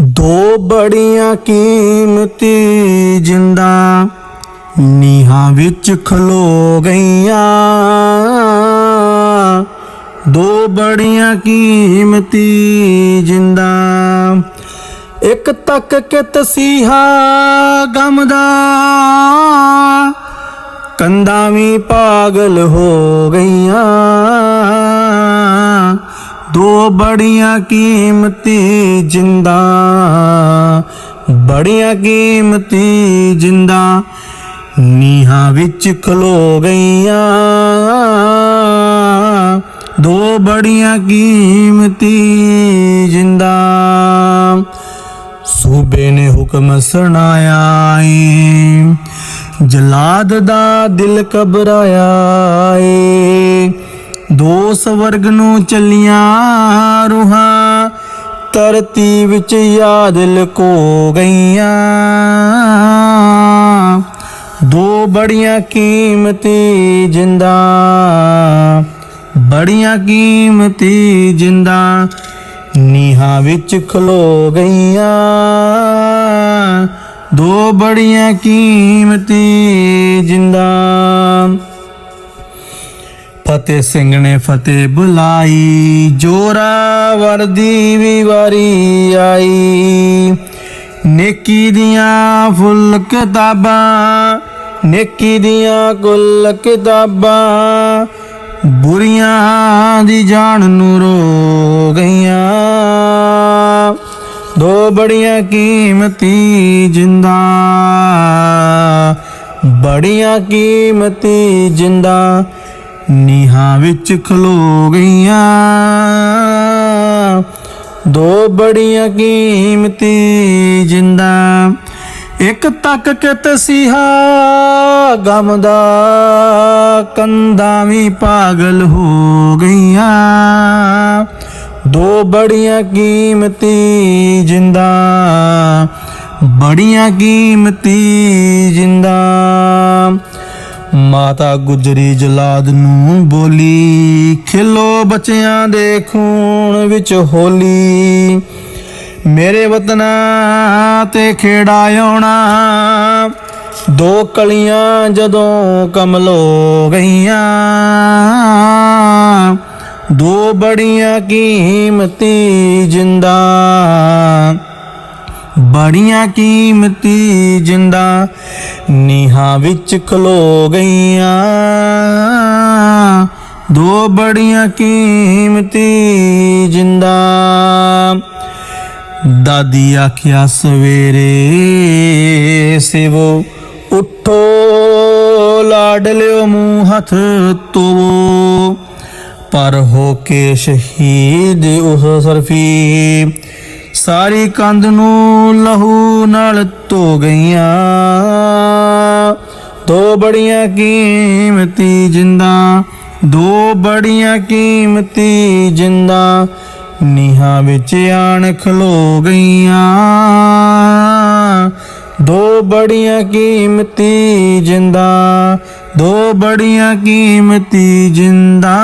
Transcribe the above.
ਦੋ ਬੜੀਆਂ ਕੀਮਤੀ ਜਿੰਦਾ ਨੀਹਾਂ ਵਿੱਚ ਖਲੋ ਗਈਆਂ। ਦੋ ਬੜੀਆਂ ਕੀਮਤੀ ਜਿੰਦਾ ਇੱਕ ਤੱਕ ਕੇ ਤਸੀਹਾ ਗਮ ਦਾ ਕੰਦਾਂ ਵੀ ਪਾਗਲ ਹੋ ਗਈਆਂ। ਦੋ ਬੜੀਆਂ ਕੀਮਤੀ ਜਿੰਦਾ, ਬੜੀਆਂ ਕੀਮਤੀ ਜਿੰਦਾ, ਨੀਹਾਂ ਵਿੱਚ ਖਲੋ ਗਈਆਂ। ਦੋ ਬੜੀਆਂ ਕੀਮਤੀ ਜਿੰਦਾ, ਸੂਬੇ ਨੇ ਹੁਕਮ ਸੁਣਾਇਆ ਏ, ਜਲਾਦ ਦਾ ਦਿਲ ਘਬਰਾਇਆ ਏ। ਦੋ ਸਵਰਗ ਨੂੰ ਚੱਲੀਆਂ ਰੂਹਾਂ, ਧਰਤੀ ਵਿੱਚ ਯਾਦ ਲਕੋ ਗਈਆਂ। ਦੋ ਬੜੀਆਂ ਕੀਮਤੀ ਜਿੰਦਾ, ਬੜੀਆਂ ਕੀਮਤੀ ਜਿੰਦਾ ਨੀਹਾਂ ਵਿੱਚ ਖਲੋ ਗਈਆਂ। ਦੋ ਬੜੀਆਂ ਕੀਮਤੀ ਜਿੰਦਾ ਫਤਿਹ ਸਿੰਘ ਨੇ ਫਤਿਹ ਬੁਲਾਈ, ਜੋਰਾ ਵਰਦੀ ਵੀ ਵਾਰੀ ਆਈ। ਨੇਕੀ ਦੀਆਂ ਫੁੱਲ ਕਿਤਾਬਾਂ, ਨੇਕੀ ਦੀਆਂ ਕੁੱਲ ਕਿਤਾਬਾਂ, ਬੁਰੀਆਂ ਦੀ ਜਾਨ ਨੂੰ ਰੋ ਗਈਆਂ। ਦੋ ਬੜੀਆਂ ਕੀਮਤੀ ਜਿੰਦਾ, ਬੜੀਆਂ ਕੀਮਤੀ ਜਿੰਦਾ ਨੀਹਾਂ ਵਿੱਚ ਖਲੋ ਗਈਆਂ। ਦੋ ਬੜੀਆਂ ਕੀਮਤੀ ਜਿੰਦਾ, ਇੱਕ ਤੱਕ ਕੇ ਤਸੀਹਾ ਗਮ ਦਾ ਕੰਦਾਂ ਵੀ ਪਾਗਲ ਹੋ ਗਈਆਂ। ਦੋ ਬੜੀਆਂ ਕੀਮਤੀ ਜਿੰਦਾ, ਬੜੀਆਂ ਕੀਮਤੀ ਜਿੰਦਾ। ਮਾਤਾ ਗੁਜਰੀ ਜਲਾਦ ਨੂੰ ਬੋਲੀ, ਖਿਲੋ ਬੱਚਿਆਂ ਦੇ ਖੂਨ ਵਿੱਚ ਹੋਲੀ। ਮੇਰੇ ਵਤਨਾ ਤੇ ਖੇੜਾ ਆਉਣਾ, ਦੋ ਕਲੀਆਂ ਜਦੋਂ ਕਮਲੋ ਗਈਆਂ। ਦੋ ਬੜੀਆਂ ਕੀਮਤੀ ਜਿੰਦਾ ਬੜੀਆਂ ਕੀਮਤੀ ਜਿੰਦਾ ਨੀਹਾਂ ਵਿੱਚ ਖਲੋ ਗਈਆਂ। ਦੋ ਬੜੀਆਂ ਕੀਮਤੀ ਜਿੰਦਾ। ਦਾਦੀ ਆਖਿਆ, ਸਵੇਰੇ ਸਿਵੋ ਉਠੋ, ਲਾਡ ਲਿਓ ਮੂੰਹ ਹੱਥ ਤੋਵੋ ਪਰ ਹੋ ਕੇ ਸ਼ਹੀਦ ਉਸ ਸਰਫੀ। ਸਾਰੀ ਕੰਧ ਨੂੰ ਲਹੂ ਨਾਲ ਧੋ ਗਈਆਂ। ਦੋ ਬੜੀਆਂ ਕੀਮਤੀ ਜਿੰਦਾ, ਦੋ ਬੜੀਆਂ ਕੀਮਤੀ ਜਿੰਦਾ, ਨੀਹਾਂ ਵਿੱਚ ਆਣ ਖਲੋ ਗਈਆਂ। ਦੋ ਬੜੀਆਂ ਕੀਮਤੀ ਜਿੰਦਾ, ਦੋ ਬੜੀਆਂ ਕੀਮਤੀ ਜਿੰਦਾ।